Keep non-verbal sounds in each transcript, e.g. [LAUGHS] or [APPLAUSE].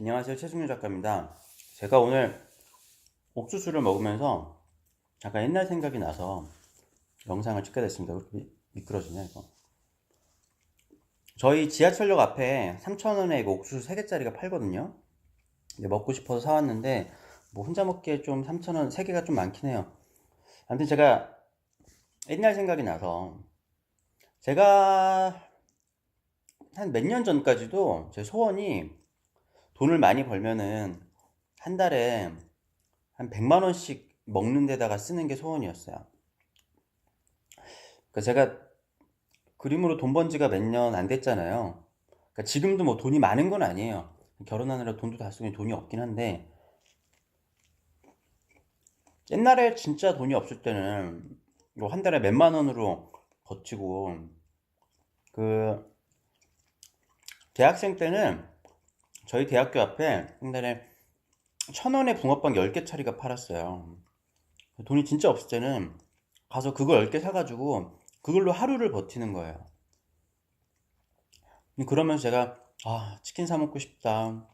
안녕하세요. 최승윤 작가입니다. 제가 오늘 옥수수를 먹으면서 잠깐 옛날 생각이 나서 영상을 찍게 됐습니다. 왜 이렇게 미끄러지냐, 이거. 저희 지하철역 앞에 3,000원에 이거 옥수수 3개짜리가 팔거든요. 먹고 싶어서 사왔는데, 뭐 혼자 먹기에 좀 3,000원 3개가 좀 많긴 해요. 아무튼 제가 옛날 생각이 나서, 제가 한 몇 년 전까지도 제 소원이 돈을 많이 벌면은 한 달에 한 100만 원씩 먹는 데다가 쓰는 게 소원이었어요. 그러니까 제가 그림으로 돈 번 지가 몇 년 안 됐잖아요. 그러니까 지금도 뭐 돈이 많은 건 아니에요. 결혼하느라 돈도 다 쓰니 돈이 없긴 한데 옛날에 진짜 돈이 없을 때는 뭐 한 달에 몇만 원으로 버티고 그 대학생 때는 저희 대학교 앞에 한 달에 천 원에 붕어빵 10개짜리가 팔았어요. 돈이 진짜 없을 때는 가서 그거 10개 사가지고 그걸로 하루를 버티는 거예요. 그러면서 제가 아 치킨 사 먹고 싶다.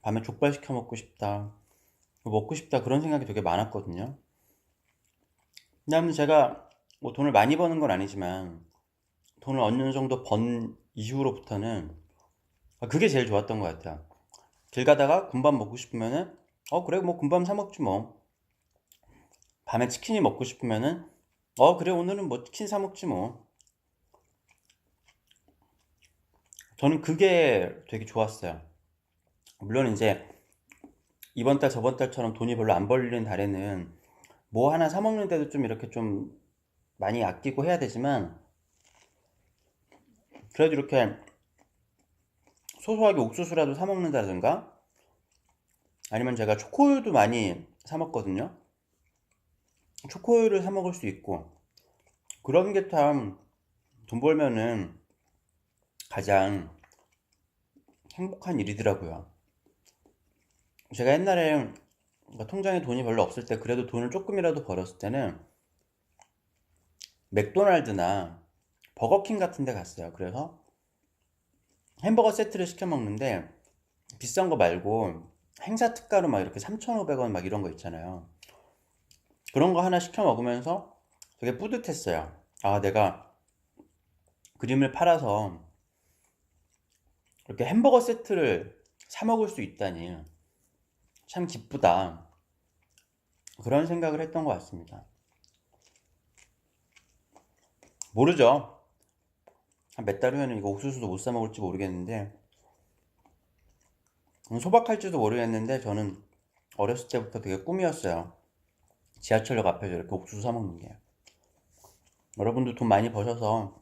밤에 족발 시켜 먹고 싶다. 먹고 싶다 그런 생각이 되게 많았거든요. 왜냐하면 제가 뭐 돈을 많이 버는 건 아니지만 돈을 어느 정도 번 이후로부터는 그게 제일 좋았던 것 같아요. 길 가다가 군밤 먹고 싶으면은 어 그래 뭐 군밤 사 먹지 뭐. 밤에 치킨이 먹고 싶으면은 어 그래 오늘은 뭐 치킨 사 먹지 뭐. 저는 그게 되게 좋았어요. 물론 이제 이번 달 저번 달처럼 돈이 별로 안 벌리는 달에는 뭐 하나 사 먹는데도 좀 이렇게 좀 많이 아끼고 해야 되지만 그래도 이렇게 소소하게 옥수수라도 사 먹는다든가 아니면 제가 초코우유도 많이 사 먹거든요. 초코우유를 사 먹을 수 있고 그런 게 참 돈 벌면은 가장 행복한 일이더라고요. 제가 옛날에 통장에 돈이 별로 없을 때 그래도 돈을 조금이라도 벌었을 때는 맥도날드나 버거킹 같은 데 갔어요. 그래서 햄버거 세트를 시켜 먹는데 비싼 거 말고 행사 특가로 막 이렇게 3,500원 막 이런 거 있잖아요. 그런 거 하나 시켜 먹으면서 되게 뿌듯했어요. 아, 내가 그림을 팔아서 이렇게 햄버거 세트를 사 먹을 수 있다니 참 기쁘다. 그런 생각을 했던 것 같습니다. 모르죠. 한 몇 달 후에는 이거 옥수수도 못 사 먹을지 모르겠는데 소박할지도 모르겠는데 저는 어렸을 때부터 되게 꿈이었어요. 지하철역 앞에서 이렇게 옥수수 사 먹는 게. 여러분도 돈 많이 버셔서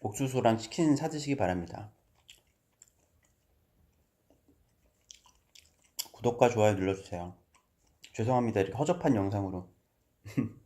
옥수수랑 치킨 사 드시기 바랍니다. 구독과 좋아요 눌러주세요. 죄송합니다. 이렇게 허접한 영상으로. [LAUGHS]